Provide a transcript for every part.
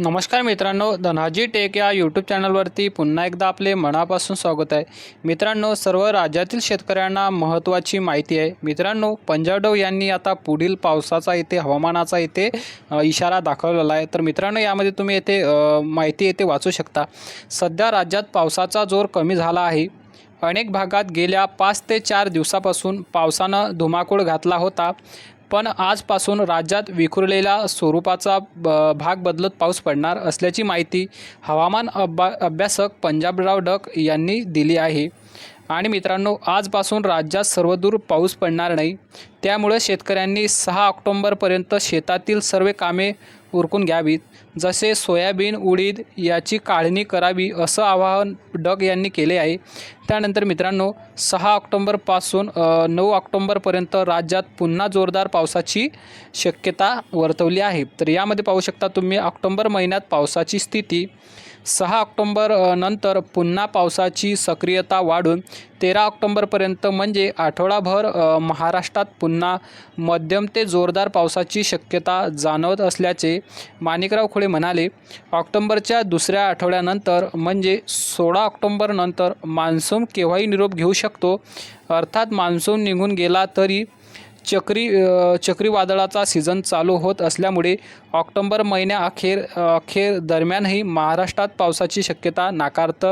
नमस्कार मित्रांनो धनाजी टेक या यूट्यूब चॅनलवरती पुन्हा एकदा आपले मनापासून स्वागत आहे. मित्रांनो सर्व राज्यातील शेतकऱ्यांना महत्त्वाची माहिती आहे. मित्रांनो पंजाबडव यांनी आता पुढील पावसाचा इथे हवामानाचा इथे इशारा दाखवलेला आहे. तर मित्रांनो यामध्ये तुम्ही येथे माहिती येथे वाचू शकता. सध्या राज्यात पावसाचा जोर कमी झाला आहे. अनेक भागात गेल्या पाच ते चार दिवसापासून पावसानं धुमाकूळ घातला होता. पण आजपासून राज्यात विखुरलेला स्वरूपाचा ब भाग बदलत पाऊस पडणार असल्याची माहिती हवामान अभ्या अभ्यासक पंजाबराव डक यांनी दिली आहे. आणि मित्रांनो आजपासून राज्यात सर्वदूर पाऊस पडणार नाही. त्यामुळे शेतकऱ्यांनी सहा ऑक्टोंबरपर्यंत शेतातील सर्व कामे उरकून घ्यावीत. जसे सोयाबीन उडीद याची काढणी करावी असं आवाहन डग यांनी केले आहे. त्यानंतर मित्रांनो सहा ऑक्टोंबरपासून नऊ ऑक्टोंबरपर्यंत राज्यात पुन्हा जोरदार पावसाची शक्यता वर्तवली आहे. तर यामध्ये पाहू शकता तुम्ही ऑक्टोंबर महिन्यात पावसाची स्थिती. सहा ऑक्टोंबर नंतर पुन्हा पावसाची सक्रियता वाढून तेरा ऑक्टोंबरपर्यंत म्हणजे आठवडाभर महाराष्ट्रात पुन्हा मध्यम ते जोरदार पावसाची शक्यता जाणवत असल्याचे माणिकराव खुळे म्हणाले. ऑक्टोंबरच्या दुसऱ्या आठवड्यानंतर म्हणजे सोळा ऑक्टोंबरनंतर मान्सून केव्हाही निरोप घेऊ शकतो. अर्थात मान्सून निघून गेला तरी चक्री चक्रीवादळाचा सीझन चालू होत असल्यामुळे ऑक्टोंबर महिन्याअखेर अखेर दरम्यानही महाराष्ट्रात पावसाची शक्यता नाकारत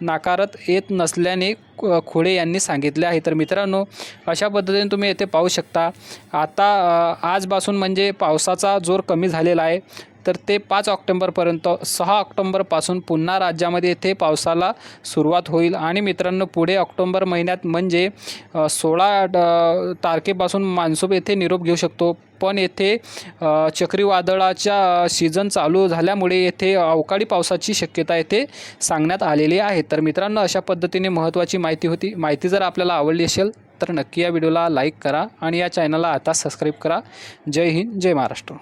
नाकारत येत नसल्याने ख- खोडे यांनी सांगितले आहे. तर मित्रांनो अशा पद्धतीने तुम्ही येथे पाहू शकता. आता आजपासून म्हणजे पावसाचा जोर कमी झालेला आहे. तर ते पाच ऑक्टोंबरपर्यंत सहा ऑक्टोंबरपासून पुन्हा राज्यामध्ये येथे पावसाला सुरुवात होईल. आणि मित्रांनो पुढे ऑक्टोंबर महिन्यात म्हणजे सोळा ड- तारखेपासून मान्सून येथे निरोप घेऊ शकतो. पण येथे चक्रीवादळाच्या सीझन चालू झाल्यामुळे येथे अवकाळी पावसाची शक्यता येथे सांगण्यात आलेली आहे. तर मित्रांनो अशा पद्धतीने महत्त्वाची माहिती होती. माहिती जर आपल्याला आवडली असेल तर नक्की या व्हिडिओला लाईक करा आणि या चॅनलला आता सबस्क्राईब करा. जय हिंद जय महाराष्ट्र.